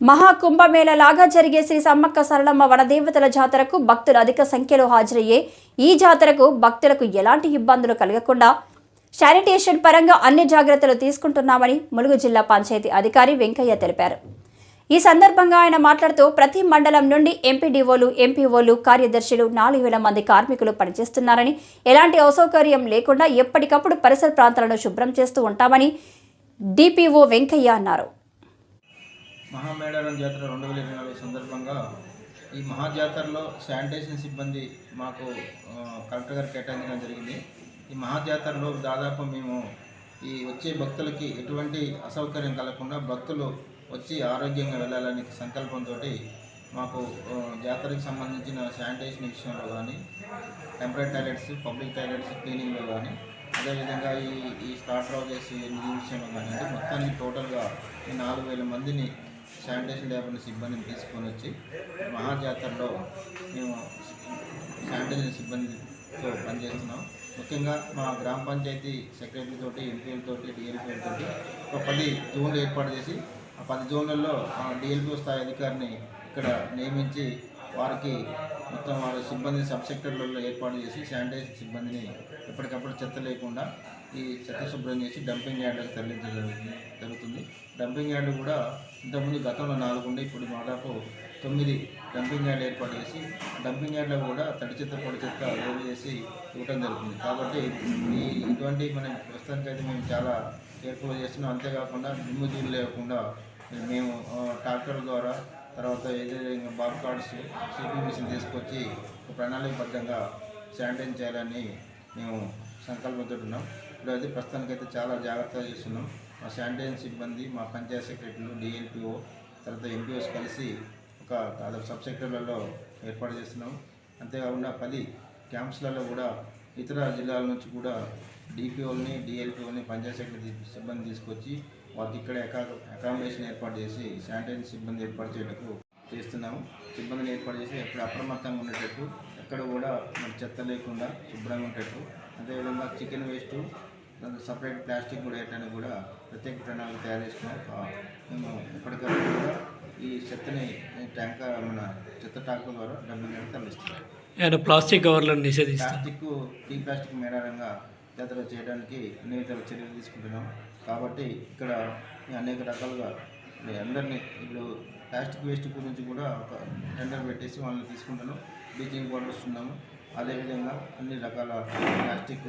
మహాకుంభమేళ లాగా జరిగే శ్రీ సమ్మక్క సరళమ్మ వనదేవతల జాతరకు భక్తులు అధిక సంఖ్యలో హాజరయ్యే ఈ జాతరకు భక్తులకు ఎలాంటి ఇబ్బందులు కలగకుండా శానిటేషన్ పరంగా అన్ని జాగ్రత్తలు తీసుకుంటున్నామని ములుగు జిల్లా పంచాయతీ అధికారి వెంకయ్య తెలిపారు. ఈ సందర్భంగా ఆయన మాట్లాడుతూ ప్రతి మండలం నుండి ఎంపీడీఓలు ఎంపీఓలు కార్యదర్శులు నాలుగు వేల మంది కార్మికులు పనిచేస్తున్నారని ఎలాంటి అసౌకర్యం లేకుండా ఎప్పటికప్పుడు పరిసర ప్రాంతాలను శుభ్రం చేస్తూ ఉంటామని డిపిఓ వెంకయ్య అన్నారు. మహామేడారం జాతర రెండు వేల ఇరవై నాలుగు సందర్భంగా ఈ మహాజాతరలో శానిటేషన్ సిబ్బంది మాకు కలెక్టర్ గారు కేటాయించడం జరిగింది. ఈ మహాజాతరలో దాదాపు మేము ఈ వచ్చే భక్తులకి ఎటువంటి అసౌకర్యం కలగకుండా భక్తులు వచ్చి ఆరోగ్యంగా వెళ్ళాలని సంకల్పంతో మాకు జాతరకు జాతరకి సంబంధించిన శానిటేషన్ విషయంలో కానీ టెంపరీ టాయిలెట్స్ పబ్లిక్ టాయిలెట్స్ క్లీనింగ్లో కానీ అదేవిధంగా ఈ ఈ స్టార్టర్ హౌసెస్ నిధి విషయంలో కానీ మొత్తానికి టోటల్గా ఈ నాలుగు వేల మందిని శానిటేషన్ లేబర్ సిబ్బందిని తీసుకొని వచ్చి మహాజాతరలో మేము శానిటేషన్ సిబ్బందితో పనిచేస్తున్నాం. ముఖ్యంగా మా గ్రామ పంచాయతీ సెక్రటరీతో తోటి ఎంపీలతోటి డిఎల్పీలతోటి ఒక పది జోన్లు ఏర్పాటు చేసి ఆ పది జోన్లలో డిఎల్పీ స్థాయి అధికారిని ఇక్కడ నియమించి వారికి మొత్తం వారి సిబ్బంది సబ్ సెక్టర్లలో ఏర్పాటు చేసి శానిటైజేషన్ సిబ్బందిని ఎప్పటికప్పుడు చెత్త లేకుండా ఈ చెత్త శుభ్రం చేసి డంపింగ్ యార్డులకు తరలించడం జరుగుతుంది. జరుగుతుంది. డంపింగ్ యార్డు కూడా ఇంతకుముందు గతంలో నాలుగు ఉండే ఇప్పుడు దాదాపు తొమ్మిది డంపింగ్ యార్డ్ ఏర్పాటు చేసి డంపింగ్ యార్డ్లో కూడా తడి చెత్త పొడి చెత్త వేరు చేసి ఇవ్వడం జరుగుతుంది. కాబట్టి ఈ ఇటువంటి మన ప్రస్తుతానికైతే మేము చాలా కేర్ఫుల్ చేస్తున్నాం. అంతేకాకుండా దుమ్ము ధూళి లేకుండా మేము ట్రాక్టర్ ద్వారా తర్వాత ఏదైతే ఇంకా బాబ్ కార్డ్స్ సిపి మిషన్ తీసుకొచ్చి ప్రణాళికబద్ధంగా శానిటైజ్ చేయాలని మేము సంకల్పంతో ఉన్నాం. ఇప్పుడు అయితే ప్రస్తుతానికైతే చాలా జాగ్రత్తగా చేస్తున్నాం. మా శానిటైజర్ సిబ్బంది మా పంచాయత్ సెక్రటరీలు డిఎన్పిఓ తర్వాత ఎంపీఓస్ కలిసి ఒక అదొక సబ్ సెక్టర్లలో ఏర్పాటు చేస్తున్నాం. అంతేకాకుండా పది క్యాంప్స్లలో కూడా ఇతర జిల్లాల నుంచి కూడా డిపిఓని డిఎల్పిఓని పంచాయత్ సెక్రటరీ సిబ్బంది తీసుకొచ్చి వారికి ఇక్కడ అకామిడేషన్ ఏర్పాటు చేసి శానిటైజర్ సిబ్బంది ఏర్పాటు చేయటకు చేస్తున్నాము. సిబ్బందిని ఏర్పాటు చేసి ఎప్పుడు అప్రమత్తంగా ఉండేటట్టు ఎక్కడ కూడా మన చెత్త లేకుండా శుభ్రంగా ఉండేటట్టు అదేవిధంగా చికెన్ వేస్ట్ దానికి సపరేట్ ప్లాస్టిక్ కూడా వేయడానికి కూడా ప్రత్యేక ప్రణాళిక తయారు చేసుకున్నాం. మేము ఎప్పటికప్పుడు కూడా ఈ చెత్తని ట్యాంకర్ మన చెత్త ట్యాంకుల ద్వారా డబ్బులు మీద తరలిస్తున్నాం. ప్లాస్టిక్ కవర్లను ప్లాస్టిక్ టీ ప్లాస్టిక్ మేడారంగా జాతర చేయడానికి అన్ని విధాల చర్యలు తీసుకుంటున్నాం. కాబట్టి ఇక్కడ అనేక రకాలుగా మీ అందరినీ ఇప్పుడు ప్లాస్టిక్ వేస్ట్ గురించి కూడా ఒక టెండర్ పెట్టేసి వాళ్ళని తీసుకుంటాను. బ్లీచింగ్ పౌడర్ ఇస్తున్నాము అదేవిధంగా అన్ని రకాల ప్లాస్టిక్